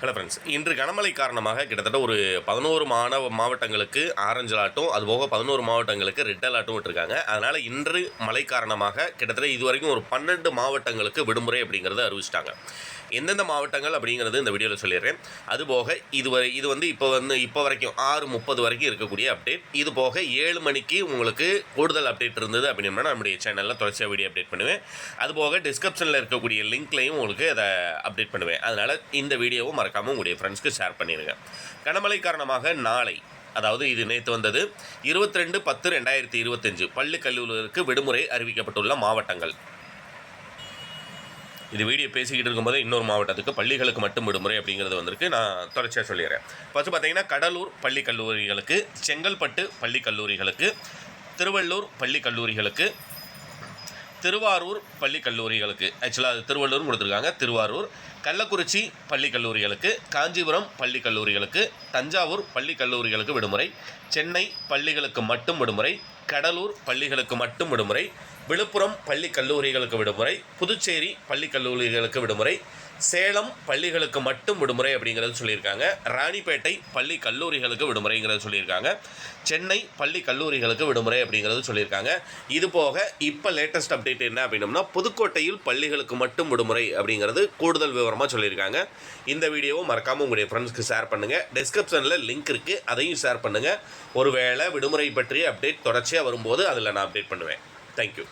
Hello friends இன்று கனமழை காரணமாக கிட்டத்தட்ட ஒரு பதினோரு மாணவ மாவட்டங்களுக்கு ஆரஞ்சு அலாட்டும் அதுபோக பதினோரு மாவட்டங்களுக்கு ரெட் அலாட்டும் விட்டுருக்காங்க. அதனால் இன்று மழை காரணமாக கிட்டத்தட்ட இது வரைக்கும் ஒரு பன்னெண்டு மாவட்டங்களுக்கு விடுமுறை அப்படிங்கிறத அறிவிச்சிட்டாங்க. எந்தெந்த மாவட்டங்கள் அப்படிங்கிறது இந்த வீடியோவில் சொல்லிடுறேன். அதுபோக இது வரை இது வந்து இப்போ வந்து இப்போ வரைக்கும் ஆறு முப்பது வரைக்கும் இருக்கக்கூடிய அப்டேட் இது போக ஏழு மணிக்கு உங்களுக்கு கூடுதல் அப்டேட் இருந்தது அப்படின்னா நம்முடைய சேனலில் தொடர்ச்சியாக வீடியோ அப்டேட் பண்ணுவேன். அதுபோக டிஸ்கிரிப்ஷனில் இருக்கக்கூடிய லிங்க்லையும் உங்களுக்கு அதை அப்டேட் பண்ணுவேன். அதனால் இந்த வீடியோவும் மறக்காமல் உங்களுடைய ஃப்ரெண்ட்ஸ்க்கு ஷேர் பண்ணிடுங்க கனமழை காரணமாக நாளை அதாவது இது நேற்று வந்தது இருபத்தி ரெண்டு பத்து ரெண்டாயிரத்தி இருபத்தஞ்சு பள்ளி கல்லூரிகளுக்கு விடுமுறை அறிவிக்கப்பட்டுள்ள மாவட்டங்கள். இது வீடியோ பேசிக்கிட்டு இருக்கும்போது இன்னொரு மாவட்டத்துக்கு பள்ளிகளுக்கு மட்டும் விடுமுறை அப்படிங்கிறது வந்திருக்கு. நான் தொடர்ச்சியாக சொல்லிடுறேன். ஃபஸ்ட்டு பார்த்தீங்கன்னா கடலூர் பள்ளி கல்லூரிகளுக்கு செங்கல்பட்டு பள்ளி கல்லூரிகளுக்கு திருவள்ளூர் பள்ளி கல்லூரிகளுக்கு திருவாரூர் பள்ளி கல்லூரிகளுக்கு. ஆக்சுவலாக அது திருவள்ளூர் கொடுத்துருக்காங்க. திருவாரூர் கள்ளக்குறிச்சி பள்ளி கல்லூரிகளுக்கு காஞ்சிபுரம் பள்ளி கல்லூரிகளுக்கு தஞ்சாவூர் பள்ளி கல்லூரிகளுக்கு விடுமுறை சென்னை பள்ளிகளுக்கு மட்டும் விடுமுறை கடலூர் பள்ளிகளுக்கு மட்டும் விடுமுறை விழுப்புரம் பள்ளி கல்லூரிகளுக்கு விடுமுறை புதுச்சேரி பள்ளி கல்லூரிகளுக்கு விடுமுறை சேலம் பள்ளிகளுக்கு மட்டும் விடுமுறை அப்படிங்கிறது சொல்லியிருக்காங்க. ராணிப்பேட்டை பள்ளி கல்லூரிகளுக்கு விடுமுறைங்கிறது சொல்லியிருக்காங்க. சென்னை பள்ளி கல்லூரிகளுக்கு விடுமுறை அப்படிங்கிறது சொல்லியிருக்காங்க. இது போக இப்போ லேட்டஸ்ட் அப்டேட் என்ன அப்படின்னம்னா புதுக்கோட்டையில் பள்ளிகளுக்கு மட்டும் விடுமுறை அப்படிங்கிறது கூடுதல் விவரமாக சொல்லியிருக்காங்க. இந்த வீடியோவும் மறக்காமல் உங்களுடைய ஃப்ரெண்ட்ஸ்க்கு ஷேர் பண்ணுங்கள் டிஸ்கிரிப்ஷனில் லிங்க் இருக்குது அதையும் ஷேர் பண்ணுங்கள் ஒருவேளை விடுமுறை பற்றிய அப்டேட் தொடர்ச்சி கடைசியாக வரும்போது அதில் நான் அப்டேட் பண்ணுவேன். தேங்க்யூ